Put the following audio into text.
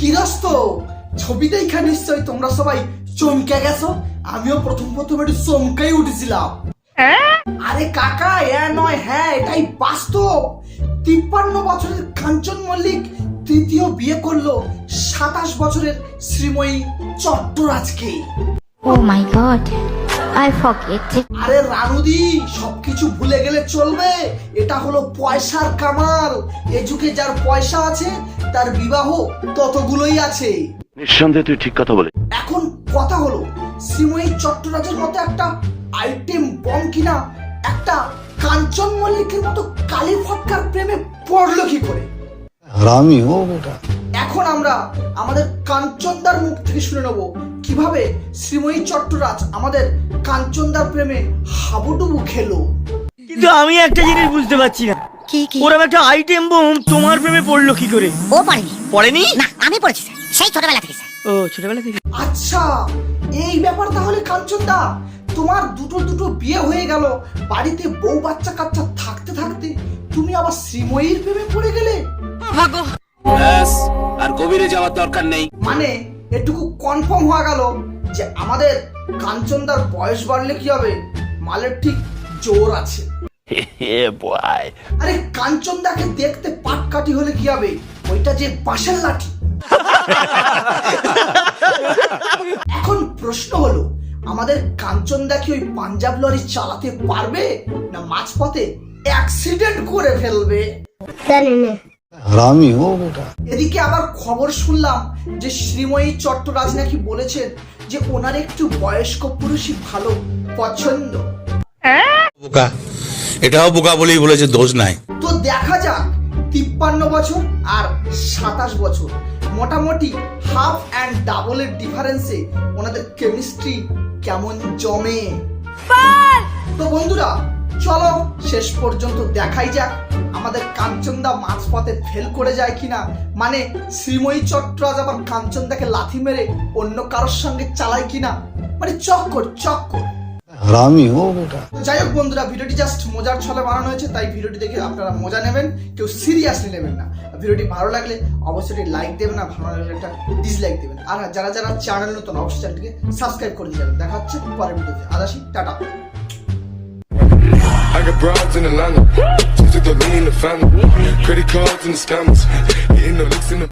কি দোস্ত ছবি দেখা নিশ্চয় তোমরা সবাই চমকে গেছো? আমিও প্রথম প্রথম একটু চমকাই উঠেছিলাম। আরে কাকা এ নয় হ্যাঁ এটাই বাস্তব। তিপ্পান্ন বছরের কাঞ্চন মল্লিক তৃতীয় বিয়ে করল সাতাশ বছরের শ্রীময়ী চট্টরাজকে। Oh my god, I forget আরে রানুদি সবকিছু ভুলে গেলে চলবে। এটা হলো পয়সার কামাল। এ যুগে যার পয়সা আছে তার বিবাহ ততগুলোই আছে। নিঃসন্দেহে তুই ঠিক কথা বলে এখন কথা হলো শ্রীময়ী চট্টরাজের মতো একটা আইটেম বম কিনা একটা কাঞ্চন মল্লিকের মতো কালী ফটকার প্রেমে পড়ল কি করে? হারামি ও এখন আমরা আমাদের কাঞ্চনদার মুখ থেকে শুনে নেব। কীভাবে শ্রীময়ী চট্টরাজ আমাদের কাঞ্চনদার প্রেমে হাবুডুবু খেলো? কিন্তু আমি একটা জিনিস বুঝতে পারছি না। কি কি? একটা আইটেম বোম তোমার প্রেমে পড়ল কি করে? ও পড়েনি। পড়েনি? না আমি পড়েছি স্যার। সেই ছোটবেলা থেকে স্যার। ও ছোটবেলা থেকে? আচ্ছা এই ব্যাপার তাহলে কাঞ্চনদা তোমার দুটো দুটো বিয়ে হয়ে গেল। বাড়িতে বউ বাচ্চা কাচ্চা থাকতে থাকতে তুমি আবার শ্রীময়ীর প্রেমে পড়ে গেলে? ব্যাস আর গভীরে যাওয়ার দরকার নেই। মানে এটুকু কনফার্ম হয়ে গেল যে আমাদের কাঞ্চনদার বয়স বাড়লে কি হবে? মালের ঠিক জোর আছে। আরে কাঞ্চনদাকে দেখতে পাটকাঠি হলে কি হবে? ওইটা যে বাঁশের লাঠি। এখন প্রশ্ন হলো আমাদের কাঞ্চনদা কি ওই পাঞ্জাব লরি চালাতে পারবে? না মাঝপথে অ্যাক্সিডেন্ট করে ফেলবে? এদিকে আবার খবর শুনলাম যে শ্রীময়ী চট্টরাজ নাকি বলেছেন যে ওনার একটু বয়স্ক পুরুষই ভালো পছন্দ। এটাও বোকা বলেই বলেছে দোষ নাই। তো দেখা যাক তিপ্পান্ন বছর আর সাতাশ বছর। মোটামুটি হাফ অ্যান্ড ডাবলের ডিফারেন্সে ওনাদের কেমিস্ট্রি কেমন জমে। তো বন্ধুরা চলো শেষ পর্যন্ত দেখাই যাক। আমাদের কাঞ্চনদা মাঝপথে ফেল করে যায় কিনা? মানে শ্রীময়ী চট্টরাজ আবার কাঞ্চনদাকে লাথি মেরে অন্য কারোর সঙ্গে চালায় কিনা? মানে চক্কর চক্কর। যাই হোক বন্ধুরা ভিডিওটি জাস্ট মজার ছলে বানানো হয়েছে তাই ভিডিওটি দেখে আপনারা মজা নেবেন কেউ সিরিয়াসলি নেবেন না। ভিডিওটি ভালো লাগলে অবশ্যই লাইক দেবেন না ভালো লাগলে একটা ডিসলাইক দেবেন। আর হ্যাঁ, যারা যারা চ্যানেল নতুন অবশ্যই চ্যানেলটিকে সাবস্ক্রাইব করে দিয়ে যাবেন দেখা হচ্ছে পরের ভিডিওতে আদাসি ta ta. I got broads in Atlanta. Family. Credit cards and the scammers. Hitting the licks in the